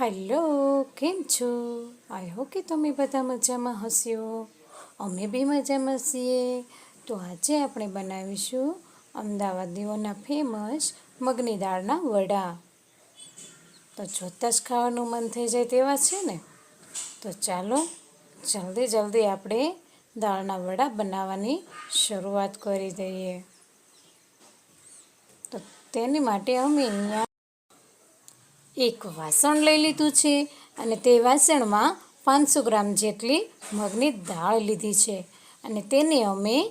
Hello કેમ છો? આઈ હો કે તમે બધા મજામાં હસ્યો અમે બી મજામાં છીએ. તો આજે આપણે બનાવીશું અમદાવાદીઓના ફેમસ મગની દાળના વડા. તો જોતાં જ ખાવાનું મન થઈ જાય તેવા છે ને? તો ચાલો, જલ્દી જલ્દી આપણે દાળના વડા બનાવવાની શરૂઆત કરી દઈએ. તો તેની માટે અમે અહીંયા એક વાસણ લઈ લીધું છે અને તે વાસણમાં પાંચસો ગ્રામ જેટલી મગની દાળ લીધી છે. અને તેને અમે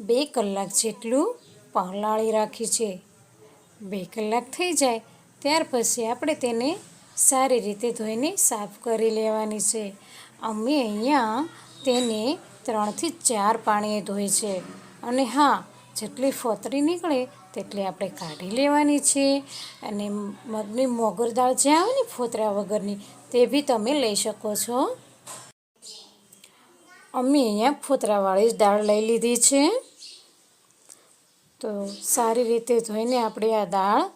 બે કલાક જેટલું પલાળી રાખી છે. બે કલાક થઈ જાય, ત્યાર પછી આપણે તેને સારી રીતે ધોઈને સાફ કરી લેવાની છે. અમે અહીંયા તેને ત્રણથી ચાર પાણીએ ધોઈ છે. અને હા જેટલી ફોતરી નીકળે, તેટલી આપણે કાઢી લેવાની છે. અને મગની મોગર દાળ જે આવે ને ફોતરા વગરની, તે બી તમે લઈ શકો છો. અમે અહીંયા ફોતરાવાળી જ દાળ લઈ લીધી છે. તો સારી રીતે ધોઈને આપણે આ દાળ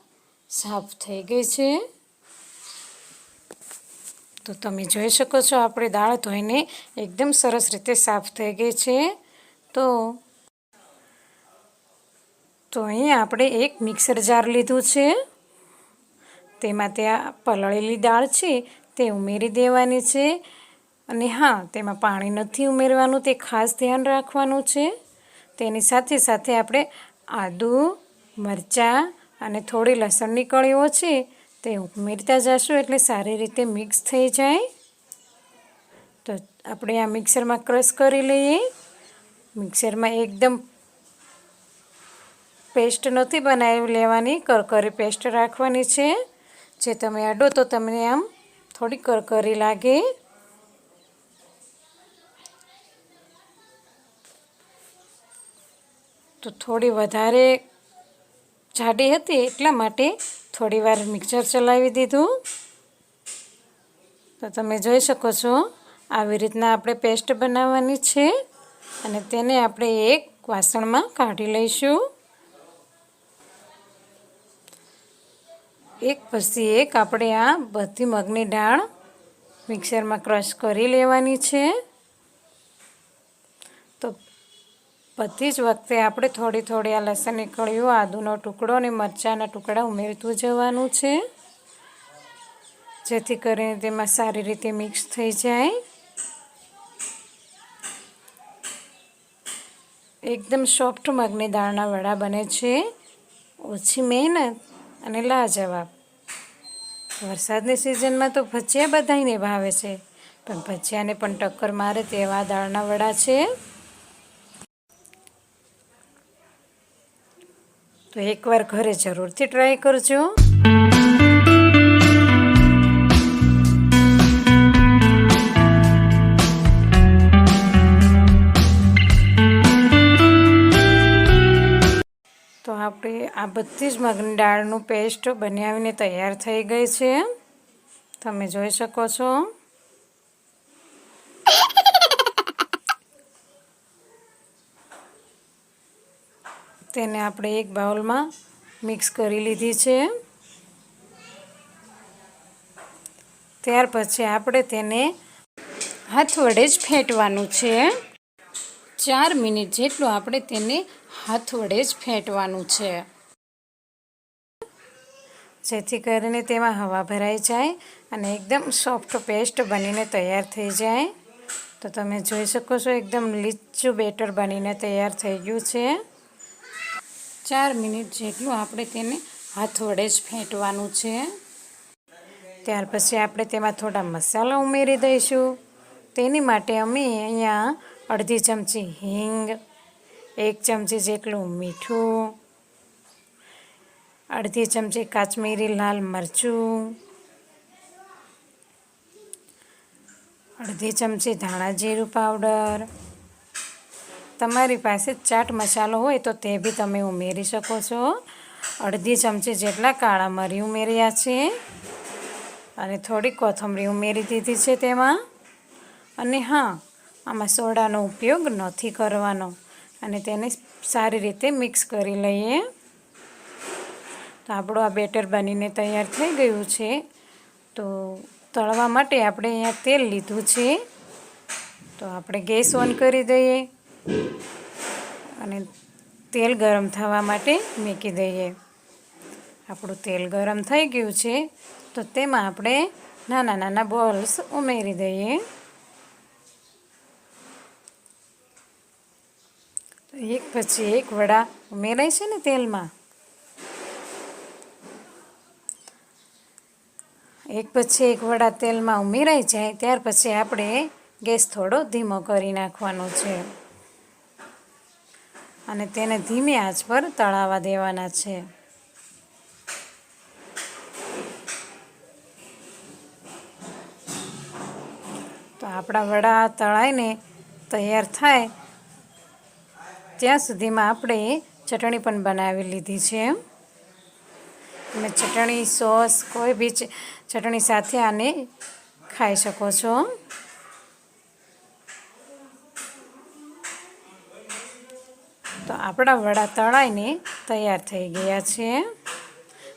સાફ થઈ ગઈ છે. તો તમે જોઈ શકો છો, આપણે દાળ ધોઈને એકદમ સરસ રીતે સાફ થઈ ગઈ છે. તો તો અહીંયા આપણે એક મિક્સર જાર લીધું છે. તેમાં ત્યાં પલળેલી દાળ છે, તે ઉમેરી દેવાની છે અને હા, તેમાં પાણી નથી ઉમેરવાનું, તે ખાસ ધ્યાન રાખવાનું છે. તેની સાથે સાથે આપણે આદુ, મરચાં અને થોડી લસણની કળીઓ છે, તે ઉમેરતા જશું એટલે સારી રીતે મિક્સ થઈ જાય. તો આપણે આ મિક્સરમાં ક્રશ કરી લઈએ. મિક્સરમાં એકદમ પેસ્ટ નથી બનાવી લેવાની, કરકરી પેસ્ટ રાખવાની છે. જે તમે અડો તો તમને આમ થોડી કરકરી લાગે. તો થોડી વધારે જાડી હતી એટલા માટે થોડી વાર મિક્સર ચલાવી દીધું. તો તમે જોઈ શકો છો, આવી રીતના આપણે પેસ્ટ બનાવવાની છે. અને તેને આપણે એક વાસણમાં કાઢી લઈશું. એક પછી એક આપણે આ બધી મગની દાળ મિક્સરમાં ક્રશ કરી લેવાની છે. તો બધી જ વખતે આપણે થોડી થોડી આ લસણ નીકળ્યું, આદુનો ટુકડો અને મરચાંના ટુકડા ઉમેરતું જવાનું છે. જેથી કરીને તેમાં સારી રીતે મિક્સ થઈ જાય. એકદમ સોફ્ટ મગની દાળના વડા બને છે. ઓછી મહેનત અને લાજવાબ. વરસાદની સિઝનમાં તો ભજીયા બધાને ભાવે છે, પણ ભજીયાને પણ ટક્કર મારે તેવા દાળના વડા છે. તો એકવાર ઘરે જરૂરથી ટ્રાય કરજો. આપણે આ બધી જ મગની દાળનું પેસ્ટ બનાવીને તૈયાર થઈ ગઈ છે. તમે જોઈ શકો છો. તેને આપણે એક બાઉલમાં મિક્સ કરી લીધી છે. ત્યાર પછી આપણે તેને હાથ વડે જ ફેંટવાનું છે. ચાર મિનિટ જેટલું આપણે તેને હાથ વડે જ ફેંટવાનું છે. જેથી કરીને તેમાં હવા ભરાઈ જાય અને એકદમ સોફ્ટ પેસ્ટ બનીને તૈયાર થઈ જાય. તો તમે જોઈ શકો છો એકદમ લીચું બેટર બનીને તૈયાર થઈ ગયું છે. ચાર મિનિટ જેટલું આપણે તેને હાથ વડે જ ફેંટવાનું છે. ત્યાર પછી આપણે તેમાં થોડા મસાલા ઉમેરી દઈશું. તેની માટે અમે અહીંયા અડધી ચમચી હિંગ, એક ચમચી જેટલું મીઠું, અડધી ચમચી કાશ્મીરી લાલ મરચું, અડધી ચમચી ધાણા જીરું પાવડર. તમારી પાસે ચાટ મસાલો હોય તો તે બી તમે ઉમેરી શકો છો. અડધી ચમચી જેટલા કાળા મરી ઉમેર્યા છે. અને થોડી કોથમરી ઉમેરી દીધી છે તેમાં. અને હા આમાં સોડાનો ઉપયોગ નથી કરવાનો. અને તેને સારી રીતે મિક્સ કરી લઈએ. તો આપણું આ બેટર બનીને તૈયાર થઈ ગયું છે. તો તળવા માટે આપણે અહીંયા તેલ લીધું છે. તો આપણે ગેસ ઓન કરી દઈએ અને તેલ ગરમ થવા માટે મૂકી દઈએ. આપણું તેલ ગરમ થઈ ગયું છે. તો તેમાં આપણે નાના નાના બોલ્સ ઉમેરી દઈએ. એક પછી એક વડા ઉમેરાય છે ને તેલમાં? એક પછી એક વડા તેલમાં ઉમેરાઈ જાય, ત્યાર પછી આપણે ગેસ થોડો ધીમો કરી નાખવાનો છે. અને તેને ધીમે આંચ પર તળાવા દેવાના છે. તો આપણા વડા તળાઈને તૈયાર થાય ત્યાં સુધીમાં આપણે ચટણી પણ બનાવી લીધી છે. તમે ચટણી સોસ કોઈ બી ચટણી સાથે આને ખાઈ શકો છો. તો આપણા વડા તળાઈને તૈયાર થઈ ગયા છે.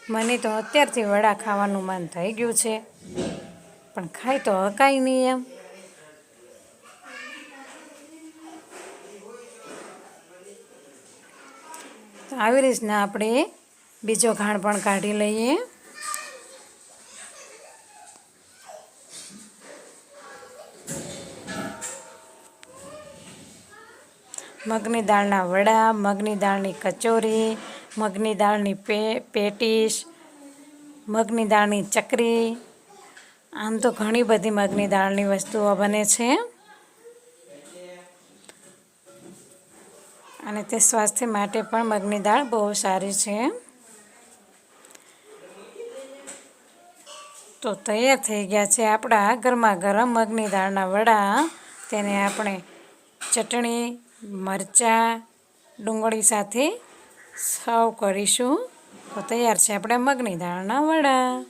મને તો અત્યારથી વડા ખાવાનું મન થઈ ગયું છે. પણ ખાઈ તો હકાય નહીં એમ. તો આવી રીતના આપણે બીજો ઘાણ પણ કાઢી લઈએ. મગની દાળના વડા, મગની દાળની કચોરી, મગની દાળની પે, પેટીસ, મગની દાળની ચકરી. આમ તો ઘણી બધી મગની દાળની વસ્તુઓ બને છે. અને તે સ્વાસ્થ્ય માટે પણ મગની દાળ બહુ સારી છે. તો તૈયાર થઈ ગયા છે આપણા ગરમા ગરમ મગની દાળના વડા. તેને આપણે ચટણી, મરચાં, ડુંગળી સાથે સર્વ કરીશું. તો તૈયાર છે આપણા મગની દાળના વડા.